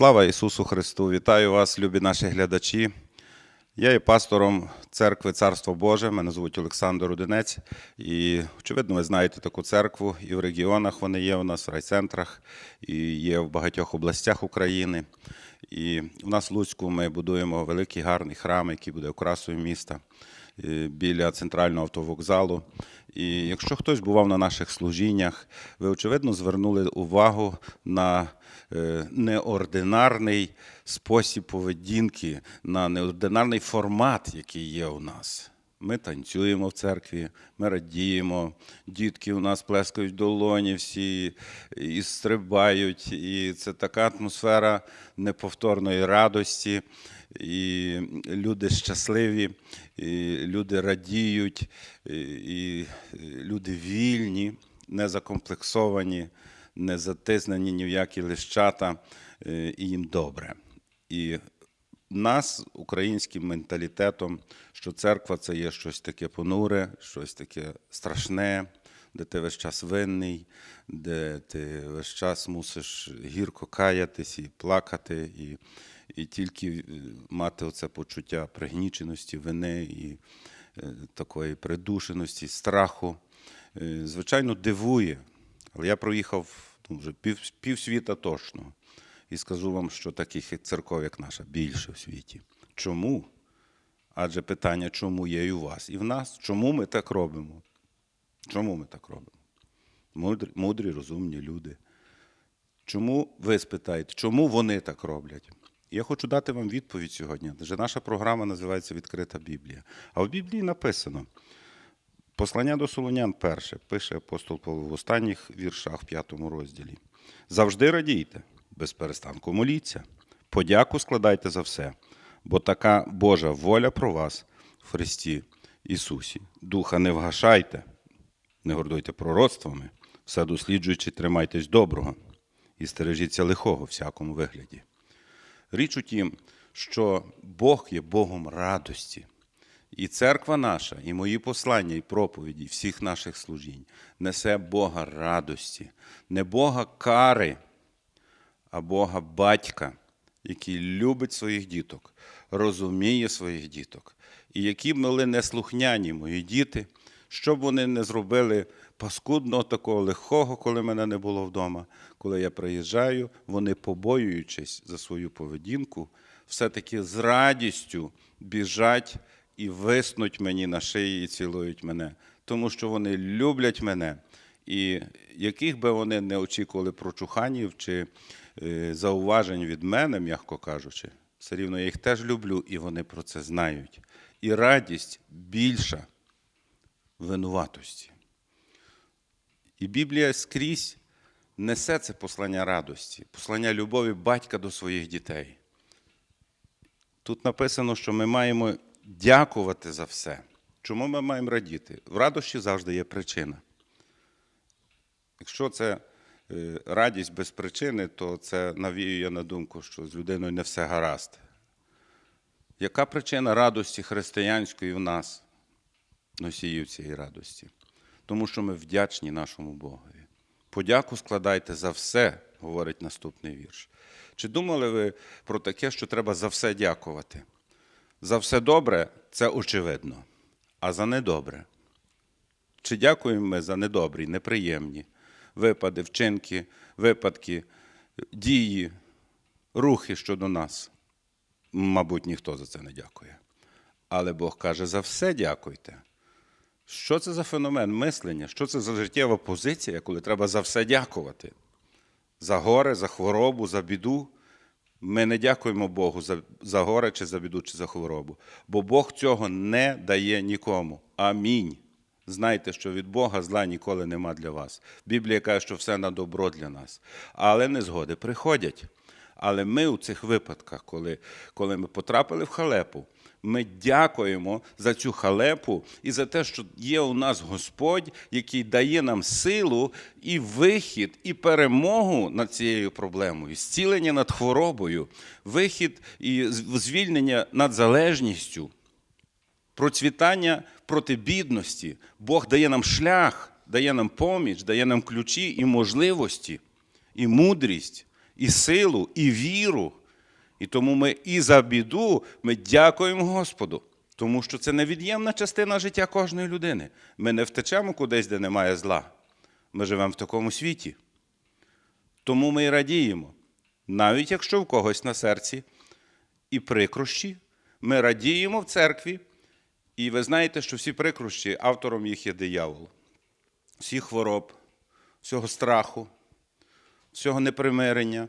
Слава Ісусу Христу! Вітаю вас, любі наші глядачі. Я є пастором церкви Царство Боже. Мене звуть Олександр Одинець. І, очевидно, ви знаєте таку церкву. І в регіонах вони є у нас, в райцентрах, і є в багатьох областях України. І в нас в Луцьку ми будуємо великий гарний храм, який буде окрасою міста біля центрального автовокзалу. І якщо хтось бував на наших служіннях, ви очевидно звернули увагу на е, неординарний спосіб поведінки, на неординарний формат, який є у нас. Ми танцюємо в церкві, ми радіємо, дітки у нас плескають долоні всі і стрибають. І це така атмосфера неповторної радості. І люди щасливі, і люди радіють, і, люди вільні, не закомплексовані, не затиснені ні в які лищата, е, і їм добре. І нас українським менталітетом, що церква це є щось таке понуре, щось таке страшне, де ти весь час винний, де ти весь час мусиш гірко каятись і плакати, і, і тільки е, мати оце почуття пригніченості, вини і е, такої придушеності, страху. Е, Звичайно, дивує. Але я проїхав ну, вже пів, півсвіта точно. І скажу вам, що таких церков, як наша, більше в світі. Чому? Адже питання, чому є і у вас, і в нас. Чому ми так робимо? Чому ми так робимо? Мудрі, мудрі розумні люди. Чому ви спитаєте, чому вони так роблять? Я хочу дати вам відповідь сьогодні. Адже наша програма називається Відкрита Біблія. А в Біблії написано: Послання до Солонян перше, пише апостол Павло в останніх віршах в п'ятому розділі. Завжди радійте, без перестанку моліться, подяку складайте за все, бо така Божа воля про вас в Христі Ісусі. Духа не вгашайте, не гордуйте пророцтвами, все досліджуючи, тримайтесь доброго і стережіться лихого всякому вигляді. Річ у тім, що Бог є Богом радості. І церква наша, і мої послання, і проповіді, всіх наших служінь несе Бога радості, не Бога кари, а Бога батька, який любить своїх діток, розуміє своїх діток. І які були неслухняні мої діти, що б вони не зробили паскудного такого лихого, коли мене не було вдома, коли я приїжджаю, вони, побоюючись за свою поведінку, все-таки з радістю біжать і виснуть мені на шиї і цілують мене, тому що вони люблять мене. І яких би вони не очікували прочуханів чи зауважень від мене, м'яко кажучи, все рівно я їх теж люблю, і вони про це знають. І радість більша винуватості. І Біблія скрізь несе це послання радості, послання любові батька до своїх дітей. Тут написано, що ми маємо дякувати за все. Чому ми маємо радіти? В радощі завжди є причина. Якщо це е, радість без причини, то це навіює на думку, що з людиною не все гаразд. Яка причина радості християнської в нас, носіїв цієї радості? Тому що ми вдячні нашому Богові. Подяку складайте за все, говорить наступний вірш. Чи думали ви про таке, що треба за все дякувати? За все добре це очевидно, а за недобре. Чи дякуємо ми за недобрі, неприємні випади, вчинки, випадки, дії, рухи щодо нас? Мабуть, ніхто за це не дякує. Але Бог каже: за все дякуйте. Що це за феномен мислення? Що це за життєва позиція, коли треба за все дякувати? За горе, за хворобу, за біду. Ми не дякуємо Богу за, за горе, чи за біду, чи за хворобу, бо Бог цього не дає нікому. Амінь. Знайте, що від Бога зла ніколи нема для вас. Біблія каже, що все на добро для нас. Але незгоди приходять. Але ми у цих випадках, коли, коли ми потрапили в халепу, ми дякуємо за цю халепу і за те, що є у нас Господь, який дає нам силу і вихід, і перемогу над цією проблемою, зцілення над хворобою, вихід і звільнення над залежністю, процвітання проти бідності. Бог дає нам шлях, дає нам поміч, дає нам ключі і можливості, і мудрість, і силу, і віру. І тому ми і за біду ми дякуємо Господу, тому що це невід'ємна частина життя кожної людини. Ми не втечемо кудись, де немає зла. Ми живемо в такому світі. Тому ми і радіємо, навіть якщо в когось на серці і прикрощі, ми радіємо в церкві. І ви знаєте, що всі прикрощі, автором їх є диявол. Всіх хвороб, всього страху, всього непримирення,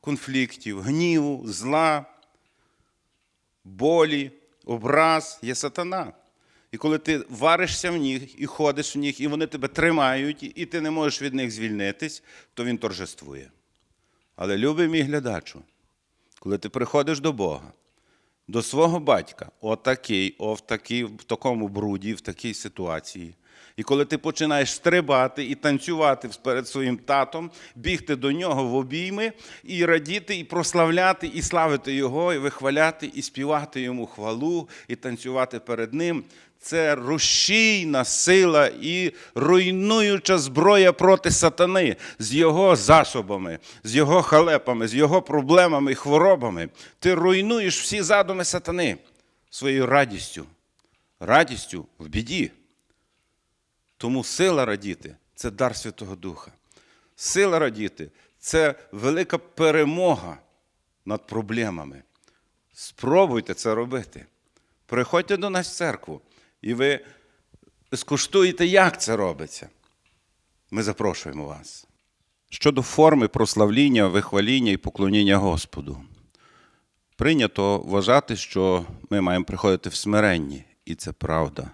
конфліктів, гніву, зла, болі, образ є сатана. І коли ти варишся в них і ходиш в них, і вони тебе тримають, і ти не можеш від них звільнитись, то він торжествує. Але любий мій глядачу, коли ти приходиш до Бога, до свого батька, отакий, о, в, такій, в такому бруді, в такій ситуації. І коли ти починаєш стрибати і танцювати перед своїм татом, бігти до нього в обійми і радіти, і прославляти, і славити його, і вихваляти, і співати йому хвалу, і танцювати перед ним. Це рушійна сила і руйнуюча зброя проти сатани з його засобами, з його халепами, з його проблемами і хворобами. Ти руйнуєш всі задуми сатани своєю радістю, радістю в біді. Тому сила радіти це дар Святого Духа. Сила радіти це велика перемога над проблемами. Спробуйте це робити. Приходьте до нас в церкву, і ви скуштуєте, як це робиться. Ми запрошуємо вас. Щодо форми прославління, вихваління і поклоніння Господу. Прийнято вважати, що ми маємо приходити в смиренні, і це правда.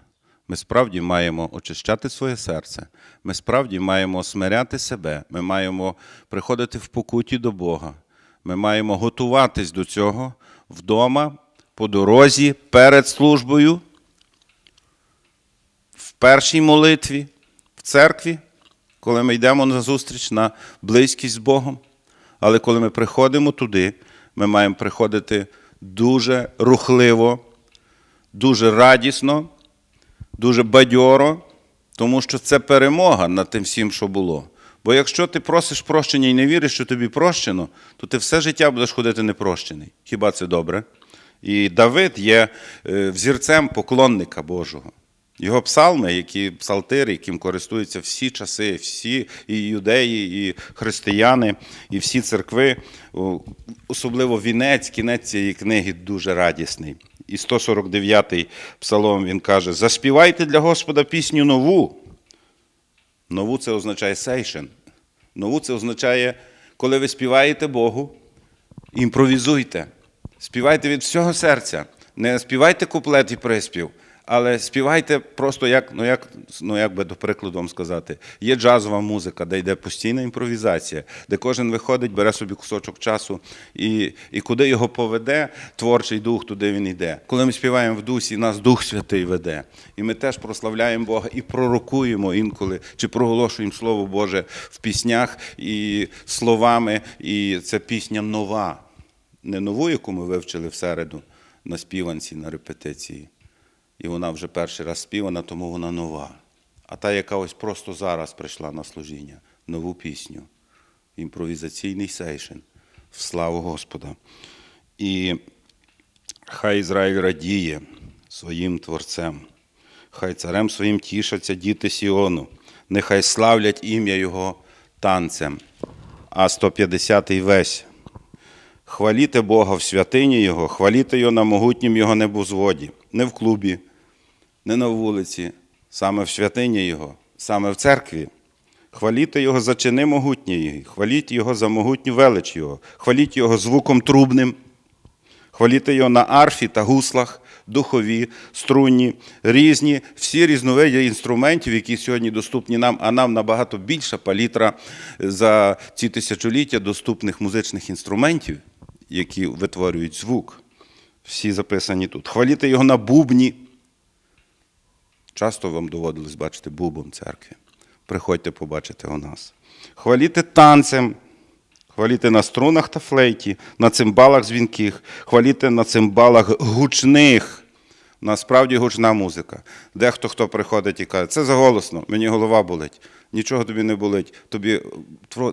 Ми справді маємо очищати своє серце, ми справді маємо смиряти себе, ми маємо приходити в покуті до Бога, ми маємо готуватись до цього вдома, по дорозі, перед службою, першій молитві, в церкві, коли ми йдемо на зустріч на близькість з Богом. Але коли ми приходимо туди, ми маємо приходити дуже рухливо, дуже радісно, дуже бадьоро, тому що це перемога над тим всім, що було. Бо якщо ти просиш прощення і не віриш, що тобі прощено, то ти все життя будеш ходити непрощений. Хіба це добре? І Давид є е, взірцем поклонника Божого. Його псалми, які псалтири, яким користуються всі часи, всі і юдеї, і християни, і всі церкви, особливо вінець, кінець цієї книги дуже радісний. І 149-й псалом він каже: Заспівайте для Господа пісню нову. Нову це означає сейшен. Нову це означає, коли ви співаєте Богу, імпровізуйте. Співайте від всього серця. Не співайте куплет і приспів, але співайте просто як, ну як, ну як би до прикладу вам сказати, є джазова музика, де йде постійна імпровізація, де кожен виходить, бере собі кусочок часу, і, і куди його поведе творчий дух, туди він йде. Коли ми співаємо в дусі, нас Дух Святий веде. І ми теж прославляємо Бога і пророкуємо інколи, чи проголошуємо Слово Боже в піснях і словами, і це пісня нова. Не нову, яку ми вивчили в середу на співанці, на репетиції. І вона вже перший раз співана, тому вона нова. А та, яка ось просто зараз прийшла на служіння, нову пісню, імпровізаційний сейшен в славу Господа. І хай Ізраїль радіє своїм Творцем, хай царем своїм тішаться діти Сіону, нехай славлять ім'я Його танцем. А 150-й весь. Хваліте Бога в святині Його, хваліте Його на могутнім Його небозводі, не в клубі, не на вулиці, саме в святині Його, саме в церкві. Хваліте Його за чини могутні, хваліть Його за могутню велич Його, хваліть Його звуком трубним, хваліте Його на арфі та гуслах, духові, струнні, різні, всі різновиди інструментів, які сьогодні доступні нам, а нам набагато більша палітра за ці тисячоліття доступних музичних інструментів, які витворюють звук. Всі записані тут. Хваліте його на бубні. Часто вам доводилось бачити бубом церкві. Приходьте побачите у нас. Хваліте танцем, хваліте на струнах та флейті, на цимбалах дзвінких, хваліте на цимбалах гучних. Насправді гучна музика. Дехто хто приходить і каже, це заголосно, мені голова болить. Нічого тобі не болить. Тобі,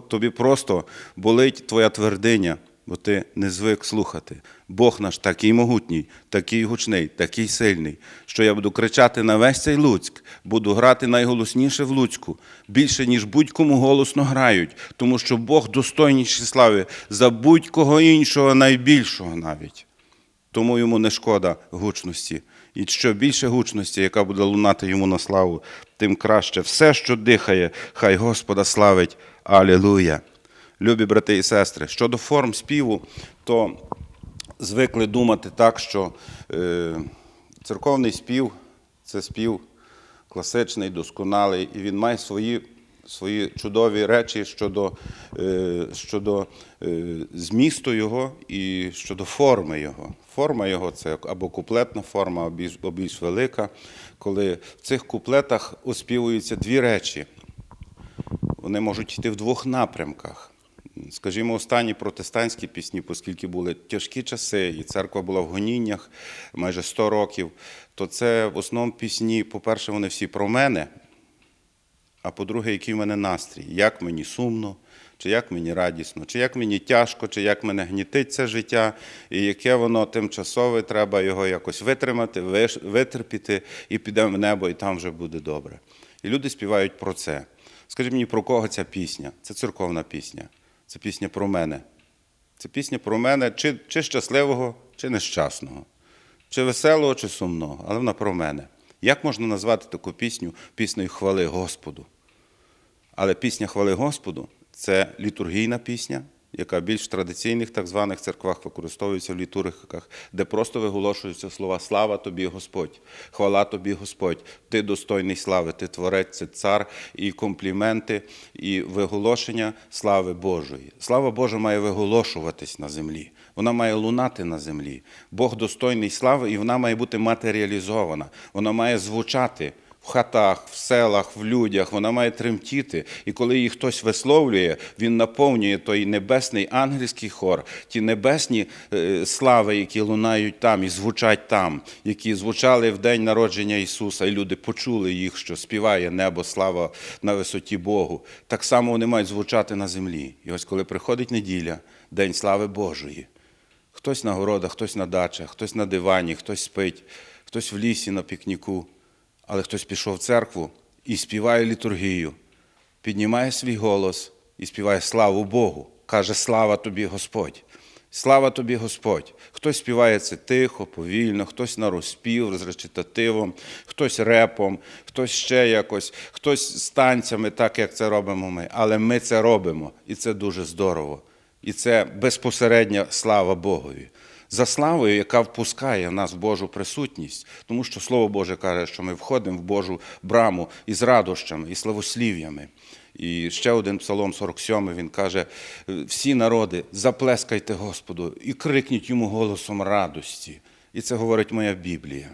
тобі просто болить твоя твердиня, бо ти не звик слухати. Бог наш такий могутній, такий гучний, такий сильний, що я буду кричати на весь цей Луцьк, буду грати найголосніше в Луцьку, більше, ніж будь-кому голосно грають, тому що Бог достойніший слави за будь-кого іншого, найбільшого навіть. Тому йому не шкода гучності. І що більше гучності, яка буде лунати йому на славу, тим краще. Все, що дихає, хай Господа славить. Алілуя. Любі брати і сестри, щодо форм співу, то звикли думати так, що е, церковний спів це спів класичний, досконалий, і він має свої, свої чудові речі щодо, е, щодо е, змісту його і щодо форми його. Форма його це або куплетна форма, або або більш велика, коли в цих куплетах оспівуються дві речі. Вони можуть йти в двох напрямках. Скажімо, останні протестантські пісні, оскільки були тяжкі часи, і церква була в гоніннях майже 100 років, то це в основному пісні, по-перше, вони всі про мене, а по-друге, який в мене настрій, як мені сумно, чи як мені радісно, чи як мені тяжко, чи як мене гнітить це життя, і яке воно тимчасове, треба його якось витримати, витерпіти, і підемо в небо, і там вже буде добре. І люди співають про це. Скажіть мені, про кого ця пісня? Це церковна пісня. Це пісня про мене. Це пісня про мене, чи, чи щасливого, чи нещасного, чи веселого, чи сумного, але вона про мене. Як можна назвати таку пісню піснею хвали Господу? Але пісня хвали Господу це літургійна пісня, яка більш в традиційних так званих церквах використовується в літургіках, де просто виголошуються слова Слава тобі, Господь, хвала тобі, Господь, ти достойний слави, ти творець, це цар, і компліменти, і виголошення слави Божої. Слава Божа має виголошуватись на землі. Вона має лунати на землі. Бог достойний слави, і вона має бути матеріалізована. Вона має звучати в хатах, в селах, в людях, вона має тремтіти. І коли її хтось висловлює, він наповнює той небесний ангельський хор, ті небесні е, слави, які лунають там і звучать там, які звучали в день народження Ісуса, і люди почули їх, що співає небо, слава на висоті Богу. Так само вони мають звучати на землі. І ось коли приходить неділя, День слави Божої. Хтось на городах, хтось на дачах, хтось на дивані, хтось спить, хтось в лісі на пікніку, але хтось пішов в церкву і співає літургію, піднімає свій голос і співає славу Богу. Каже, слава тобі, Господь. Слава тобі, Господь. Хтось співає це тихо, повільно, хтось на розпів з речитативом, хтось репом, хтось ще якось, хтось з танцями, так як це робимо ми. Але ми це робимо, і це дуже здорово. І це безпосередня слава Богові. За славою, яка впускає нас в Божу присутність, тому що Слово Боже каже, що ми входимо в Божу браму із радощами і славослів'ями. І ще один псалом 47, він каже: всі народи, заплескайте Господу і крикніть йому голосом радості. І це говорить моя Біблія.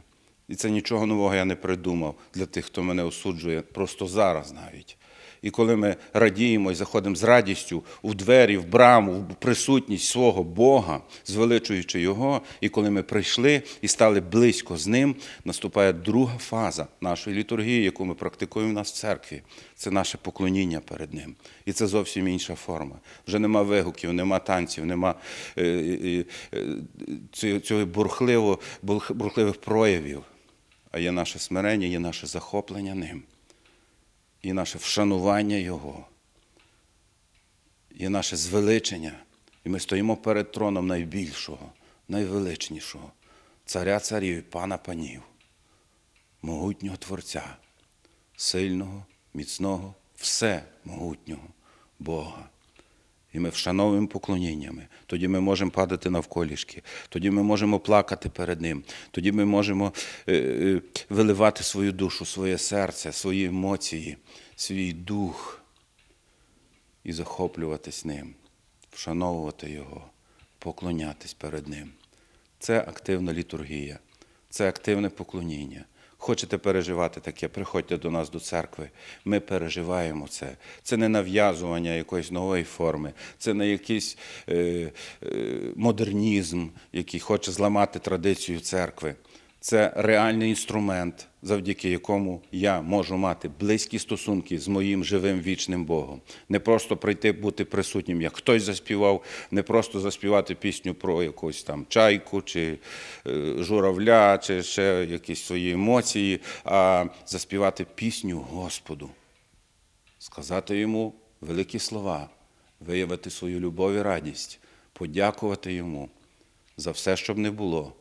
І це нічого нового я не придумав для тих, хто мене осуджує, просто зараз навіть. І коли ми радіємо і заходимо з радістю в двері, в браму, в присутність свого Бога, звеличуючи Його, і коли ми прийшли і стали близько з Ним, наступає друга фаза нашої літургії, яку ми практикуємо в нас в церкві. Це наше поклоніння перед Ним. І це зовсім інша форма. Вже нема вигуків, нема танців, нема е, е, е, цього- бурхливих проявів. А є наше смирення, є наше захоплення ним і наше вшанування Його, і наше звеличення. І ми стоїмо перед троном найбільшого, найвеличнішого, царя царів і пана панів, могутнього Творця, сильного, міцного, всемогутнього Бога. І ми вшановуємо поклоніннями. Тоді ми можемо падати навколішки, тоді ми можемо плакати перед Ним, тоді ми можемо е, е, виливати свою душу, своє серце, свої емоції, свій дух і захоплюватись ним, вшановувати Його, поклонятись перед Ним. Це активна літургія, це активне поклоніння. Хочете переживати таке, приходьте до нас до церкви. Ми переживаємо це. Це не нав'язування якоїсь нової форми, це не якийсь е, е, модернізм, який хоче зламати традицію церкви. Це реальний інструмент, завдяки якому я можу мати близькі стосунки з моїм живим вічним Богом. Не просто прийти бути присутнім, як хтось заспівав, не просто заспівати пісню про якусь там чайку чи е, журавля, чи ще якісь свої емоції, а заспівати пісню Господу, сказати йому великі слова, виявити свою любов і радість, подякувати йому за все, що б не було.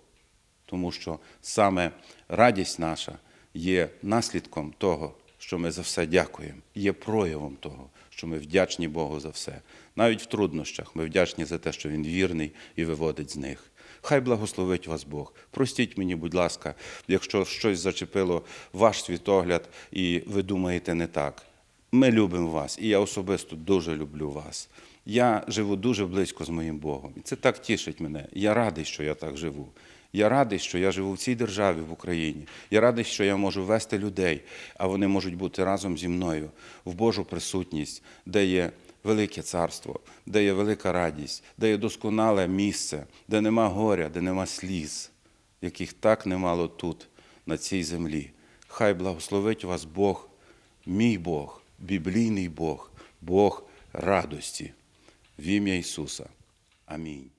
Тому що саме радість наша є наслідком того, що ми за все дякуємо, є проявом того, що ми вдячні Богу за все. Навіть в труднощах ми вдячні за те, що Він вірний і виводить з них. Хай благословить вас Бог. Простіть мені, будь ласка, якщо щось зачепило ваш світогляд і ви думаєте не так. Ми любимо вас, і я особисто дуже люблю вас. Я живу дуже близько з моїм Богом. І це так тішить мене. Я радий, що я так живу. Я радий, що я живу в цій державі, в Україні. Я радий, що я можу вести людей, а вони можуть бути разом зі мною в Божу присутність, де є велике царство, де є велика радість, де є досконале місце, де нема горя, де нема сліз, яких так немало тут, на цій землі. Хай благословить вас Бог, мій Бог, біблійний Бог, Бог радості. В ім'я Ісуса. Амінь.